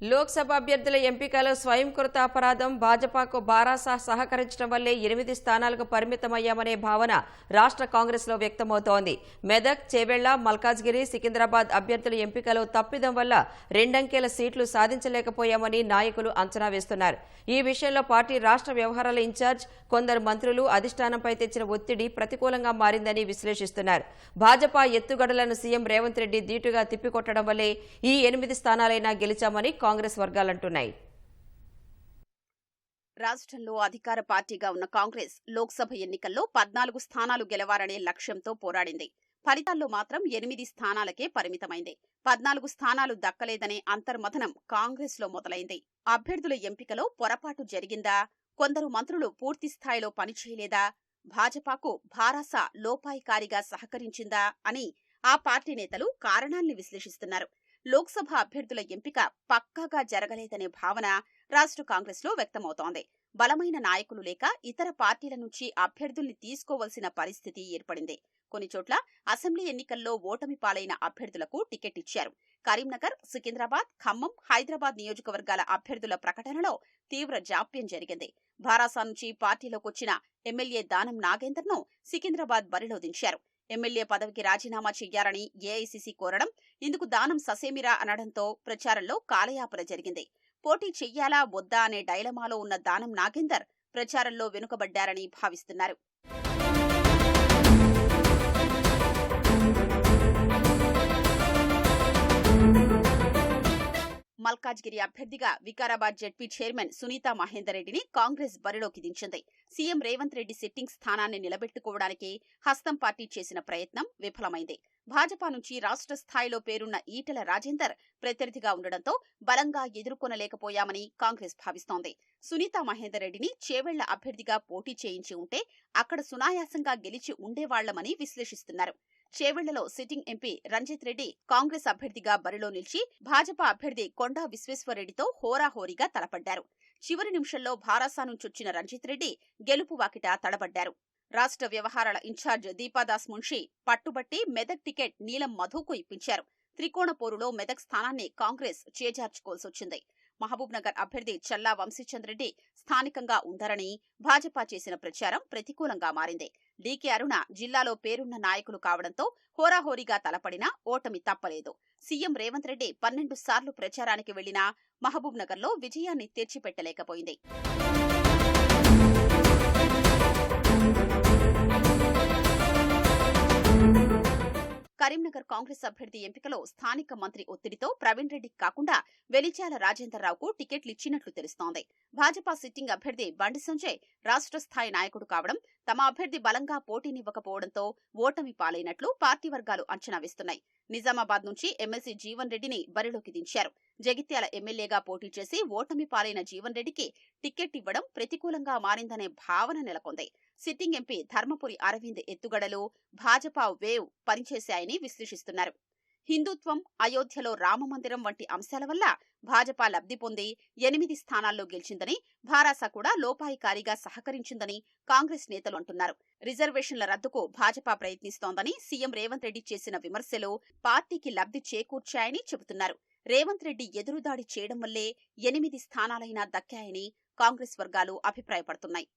లోక్సభ అభ్యర్థుల ఎంపికలో స్వయంకృత అపరాధం భాజపాకు బారాసా సహకరించడం వల్లే ఎనిమిది స్థానాలకు పరిమితమయ్యామనే భావన రాష్ట్ర కాంగ్రెస్లో వ్యక్తమవుతోంది. మెదక్ చేవెళ్ళ మల్కాజ్గిరి సికింద్రాబాద్ అభ్యర్థుల ఎంపికలో తప్పిదం వల్ల రెండంకెల సీట్లు సాధించలేకపోయామని నాయకులు అంచనా వేస్తున్నారు. ఈ విషయంలో పార్టీ రాష్ట్ర వ్యవహారాల ఇన్ఛార్జ్ కొందరు మంత్రులు అధిష్టానంపై తెచ్చిన ఒత్తిడి ప్రతికూలంగా మారిందని విశ్లేషిస్తున్నారు. భాజపా ఎత్తుగడలను సీఎం రేవంత్ రెడ్డి ధీటుగా తిప్పికొట్టడం వల్లే ఈ ఎనిమిది స్థానాలైనా గెలిచామని కాంగ్రెస్ వర్గాలంటున్నాయి. రాష్ట్రంలో అధికార పార్టీగా ఉన్న కాంగ్రెస్ లోక్సభ ఎన్నికల్లో పద్నాలుగు స్థానాలు గెలవాలనే లక్ష్యంతో పోరాడింది. ఫలితాల్లో మాత్రం ఎనిమిది స్థానాలకే పరిమితమైంది. పద్నాలుగు స్థానాలు దక్కలేదనే అంతర్మథనం కాంగ్రెస్లో మొదలైంది. అభ్యర్థుల ఎంపికలో పొరపాటు జరిగిందా? కొందరు మంత్రులు పూర్తి స్థాయిలో పనిచేయలేదా? భాజపాకు భారాస లోపాయికారిగా సహకరించిందా? అని ఆ పార్టీ నేతలు కారణాల్ని విశ్లేషిస్తున్నారు. లోక్సభ అభ్యర్థుల ఎంపిక పక్కాగా జరగలేదనే భావన రాష్ట్ర కాంగ్రెస్లో వ్యక్తమవుతోంది. బలమైన నాయకులు లేక ఇతర పార్టీల నుంచి అభ్యర్థుల్ని తీసుకోవలసిన పరిస్థితి ఏర్పడింది. కొన్ని చోట్ల అసెంబ్లీ ఎన్నికల్లో ఓటమి పాలైన అభ్యర్థులకు టికెట్ ఇచ్చారు. కరీంనగర్ సికింద్రాబాద్ ఖమ్మం హైదరాబాద్ నియోజకవర్గాల అభ్యర్థుల ప్రకటనలో తీవ్ర జాప్యం జరిగింది. భారాసా నుంచి పార్టీలోకొచ్చిన ఎమ్మెల్యే దానం నాగేందర్ను సికింద్రాబాద్ బరిలో దించారు ఎమ్మెల్యే పదవికి రాజీనామా చెయ్యాలని ఏఐసీసీ కోరడం ఇందుకు దానం ససేమిరా అనడంతో ప్రచారంలో కాలయాపన జరిగింది. పోటీ చెయ్యాలా వద్దా అనే డైలమాలో ఉన్న దానం నాగేందర్ ప్రచారంలో వెనుకబడ్డారని భావిస్తున్నారు. మల్కాజ్గిరి అభ్యర్థిగా వికారాబాద్ జెడ్పీ చైర్మన్ సునీతా మహేందర్ రెడ్డిని కాంగ్రెస్ బరిలోకి దించింది. సీఎం రేవంత్ రెడ్డి సిట్టింగ్ స్థానాన్ని నిలబెట్టుకోవడానికి హస్తం పార్టీ చేసిన ప్రయత్నం విఫలమైంది. భాజపా నుంచి రాష్ట్ర స్థాయిలో పేరున్న ఈటెల రాజేందర్ ప్రత్యర్థిగా ఉండడంతో బలంగా ఎదుర్కొనలేకపోయామని కాంగ్రెస్ భావిస్తోంది. సునీతా మహేందర్ రెడ్డిని చేవెళ్ళ అభ్యర్థిగా పోటీ చేయించి ఉంటే అక్కడ సునాయాసంగా గెలిచి ఉండేవాళ్ళమని విశ్లేషిస్తున్నారు. చేవెళ్ళలో సిట్టింగ్ ఎంపీ రంజిత్ రెడ్డి కాంగ్రెస్ అభ్యర్థిగా బరిలో నిలిచి భాజపా అభ్యర్థి కొండా విశ్వేశ్వరరెడ్డితో హోరాహోరీగా తలపడ్డారు. చివరి నిమిషంలో భారాసా నుంచొచ్చిన రంజిత్ రెడ్డి గెలుపు వాకిట తడబడ్డారు. రాష్ట్ర వ్యవహారాల ఇన్ఛార్జ్ దీపాదాస్ మున్షి పట్టుబట్టి మెదక్ టికెట్ నీలం మధుకు ఇప్పించారు. త్రికోణ పోరులో మెదక్ స్థానాన్ని కాంగ్రెస్ చేజార్చుకోవాల్సొచ్చింది. మహబూబ్ నగర్ అభ్యర్థి చల్లా వంశీచంద్రెడ్డి స్థానికంగా ఉందరని భాజపా చేసిన ప్రచారం ప్రతికూలంగా మారింది. డీకే అరుణ జిల్లాలో పేరున్న నాయకులు కావడంతో హోరాహోరీగా తలపడినా ఓటమి తప్పలేదు. సీఎం రేవంత్ రెడ్డి పన్నెండు సార్లు ప్రచారానికి వెళ్ళినా మహబూబ్ నగర్లో విజయాన్ని తెచ్చిపెట్టలేకపోయింది. కరీంనగర్ కాంగ్రెస్ అభ్యర్థి ఎంపికలో స్థానిక మంత్రి ఒత్తిడితో ప్రవీణ్ రెడ్డికి కాకుండా వెలిచాల రాజేందర్రావుకు టికెట్లు ఇచ్చినట్లు తెలుస్తోంది. భాజపా సిట్టింగ్ అభ్యర్థి బండి సంజయ్ రాష్ట్ర స్థాయి నాయకుడు కావడం తమ అభ్యర్థి బలంగా పోటీనివ్వకపోవడంతో ఓటమి పాలైనట్లు పార్టీ వర్గాలు అంచనా వేస్తున్నాయి. నిజామాబాద్ నుంచి ఎమ్మెల్సీ జీవన్ రెడ్డిని బరిలోకి దించారు. జగిత్యాల ఎమ్మెల్యేగా పోటీ చేసి ఓటమి పాలైన జీవన్ రెడ్డికి టికెట్ ఇవ్వడం ప్రతికూలంగా మారిందనే భావన నెలకొంది. సిట్టింగ్ ఎంపీ ధర్మపురి అరవింద్ ఎత్తుగడలు భాజపా వేవ్ పనిచేశాయని విశ్లేషిస్తున్నారు. హిందుత్వం అయోధ్యలో రామమందిరం వంటి అంశాల వల్ల భాజపా లబ్ధి పొంది ఎనిమిది స్థానాల్లో గెలిచిందని భారాస కూడా లోపాయికారిగా సహకరించిందని కాంగ్రెస్ నేతలు అంటున్నారు. రిజర్వేషన్ల రద్దుకు భాజపా ప్రయత్నిస్తోందని సీఎం రేవంత్ రెడ్డి చేసిన విమర్శలు పార్టీకి లబ్ధి చేకూర్చాయని చెబుతున్నారు. రేవంత్ రెడ్డి ఎదురుదాడి చేయడం వల్లే ఎనిమిది స్థానాలైనా దక్కాయని కాంగ్రెస్ వర్గాలు అభిప్రాయపడుతున్నాయి.